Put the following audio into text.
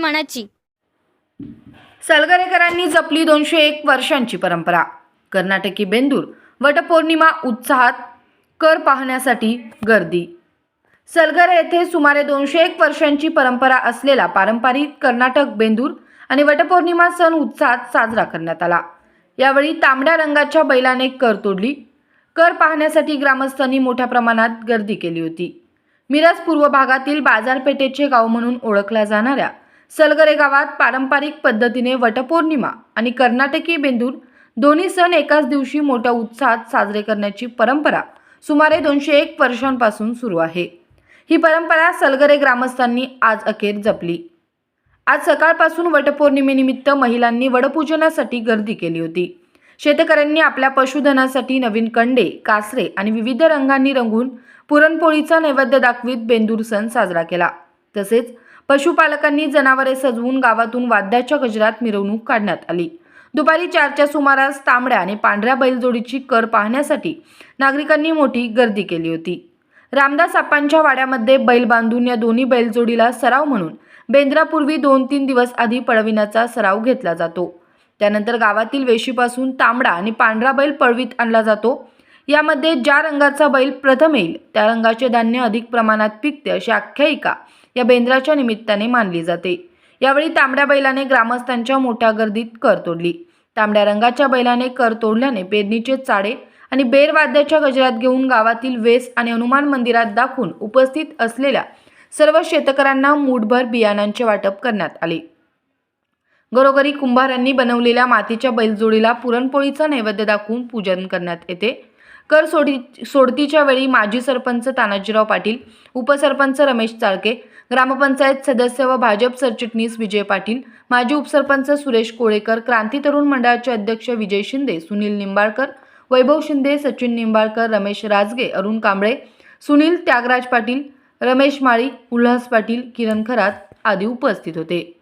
मनाची. सलगरेकरांनी जपली दोनशे एक वर्षांची परंपरा. कर्नाटकी बेंदूर वटपौर्णिमा उत्साहात कर पाहण्यासाठी गर्दी. सलगरे येथे सुमारे दोनशे एक वर्षांची परंपरा असलेला पारंपरिक कर्नाटक बेंदूर आणि वटपौर्णिमा सण उत्साहात साजरा करण्यात आला. यावेळी तांबड्या रंगाच्या बैलाने कर तोडली. कर पाहण्यासाठी ग्रामस्थांनी मोठ्या प्रमाणात गर्दी केली होती. मिरज पूर्व भागातील बाजारपेठेचे गाव म्हणून ओळखल्या जाणाऱ्या सलगरे गावात पारंपरिक पद्धतीने वटपौर्णिमा आणि कर्नाटकी बेंदूर दोन्ही सण एकाच दिवशी मोठ्या उत्साहात साजरे करण्याची परंपरा सुमारे दोनशे एक वर्षांपासून सुरू आहे. ही परंपरा सलगरे ग्रामस्थांनी आज अखेर जपली. आज सकाळपासून वटपौर्णिमेनिमित्त महिलांनी वडपूजनासाठी गर्दी केली होती. शेतकऱ्यांनी आपल्या पशुधनासाठी नवीन कंडे कासरे आणि विविध रंगांनी रंगून पुरणपोळीचा नैवेद्य दाखवीत बेंदूर सण साजरा केला. तसेच पशुपालकांनी जनावरे सजवून गावातून वाद्याच्या गजरात मिरवणूक काढण्यात आली. दुपारी चारच्या सुमारास तांबड्या आणि पांढऱ्या बैलजोडीची कर पाहण्यासाठी नागरिकांनी मोठी गर्दी केली होती. रामदास आप्पांच्या वाड्यामध्ये बैल बांधून या दोन्ही बैलजोडीला सराव म्हणून बेंद्रापूर्वी दोन तीन दिवस आधी पळविण्याचा सराव घेतला जातो. त्यानंतर गावातील वेशीपासून तांबडा आणि पांढरा बैल पळवीत आणला जातो. यामध्ये ज्या रंगाचा बैल प्रथम येईल त्या रंगाचे धान्य अधिक प्रमाणात पिकते अशी आख्यायिका या बेंद्राच्या निमित्ताने मानली जाते. यावेळी तांबड्या बैलाने ग्रामस्थांच्या मोठ्या गर्दीत कर तोडली. तांबड्या रंगाच्या बैलाने कर तोडल्याने पेरणीचे चाडे आणि बेर वाद्याच्या गजरात घेऊन गावातील वेस आणि हनुमान मंदिरात दाखवून उपस्थित असलेल्या सर्व शेतकऱ्यांना मूठभर बियाणांचे वाटप करण्यात आले. घरोघरी कुंभारांनी बनवलेल्या मातीच्या बैलजोडीला पुरणपोळीचा नैवेद्य दाखवून पूजन करण्यात येते. कर सोडी सोडतीच्या वेळी माजी सरपंच तानाजीराव पाटील उपसरपंच रमेश चाळके ग्रामपंचायत सदस्य व भाजप सरचिटणीस विजय पाटील माजी उपसरपंच सुरेश कोळेकर क्रांती तरुण मंडळाचे अध्यक्ष विजय शिंदे सुनील निंबाळकर वैभव शिंदे सचिन निंबाळकर रमेश राजगे अरुण कांबळे सुनील त्यागराज पाटील रमेश माळी उल्हास पाटील किरण खरात आदी उपस्थित होते.